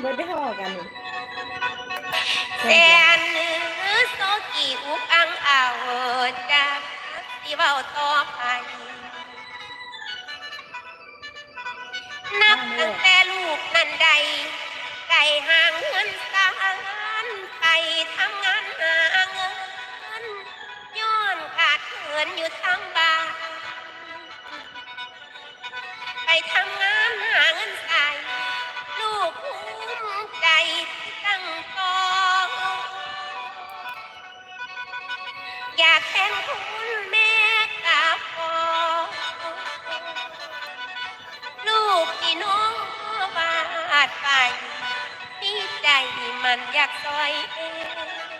เบิดได้ห่อกันแต่นโซกีอุกอังเอาจากที่เบาต่อไปนับตั้งแต่ลูกนั่นใดไก่ห่างเงินสานไปทำงานหาเงินย้อนขาดเงินอยู่ทั้งบ้าน แทนคุณแม่กับพ่อลูกที่น้องบาดไปที่ใจมันอยากซอยเอง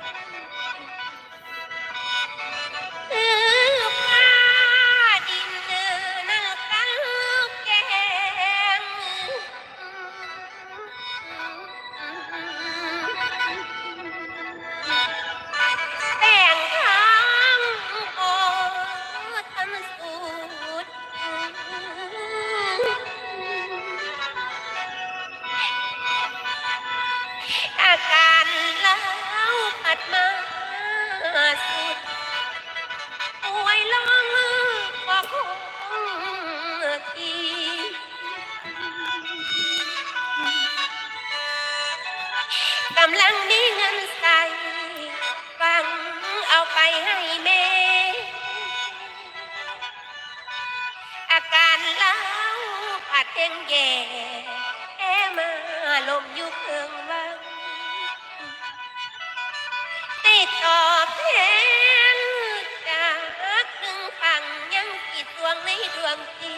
กำลังมีเงินใส่ฟังเอาไปให้แม่ อาการเล้าผัดเพ่งแย่แอมาลมอยู่เครื่องวังให้ตอบแทนจากครึ่งขังยังกี่ดวงในดวงจิต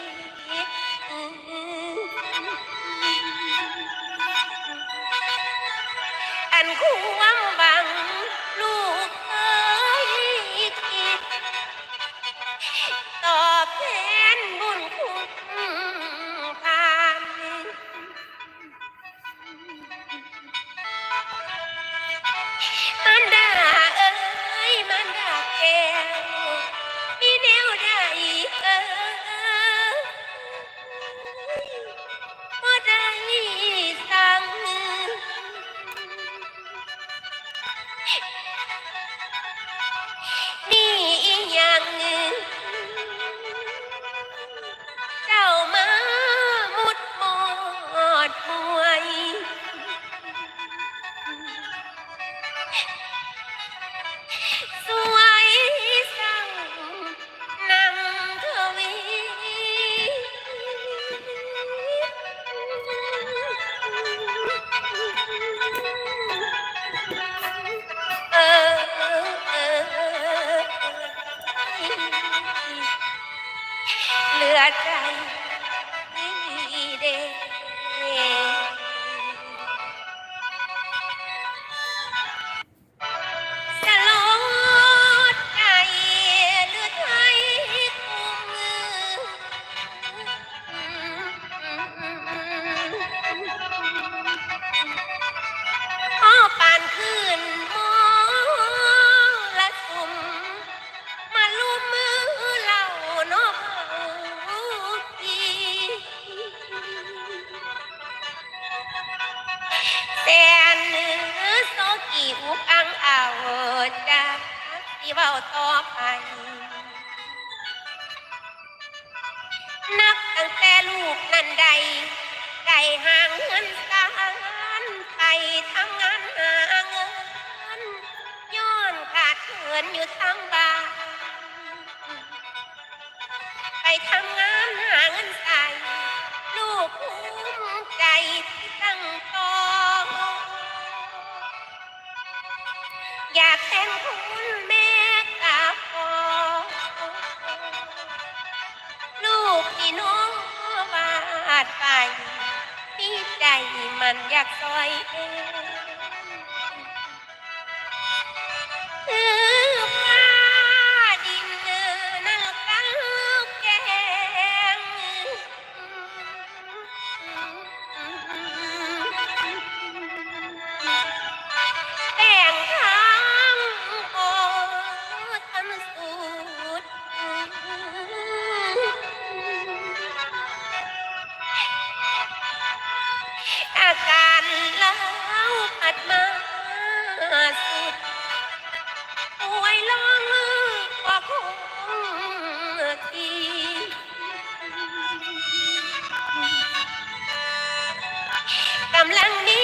เว้าต่อไปนับตั้งแต่ลูกนั้นใดไก่ห่างเงินสารไปทำงานหาเงิน ย้อนขาดเงินอยู่ทางบ้านไปทำงานหาเงินใส่ลูกภูมิใจตั้งกองอยากแทนคุณ กนี่น้องวาดไปที่ใจมันอยากซอยเอง อาการแล้วผัดมาสุดป่วยลองก็คงทีกำลังดี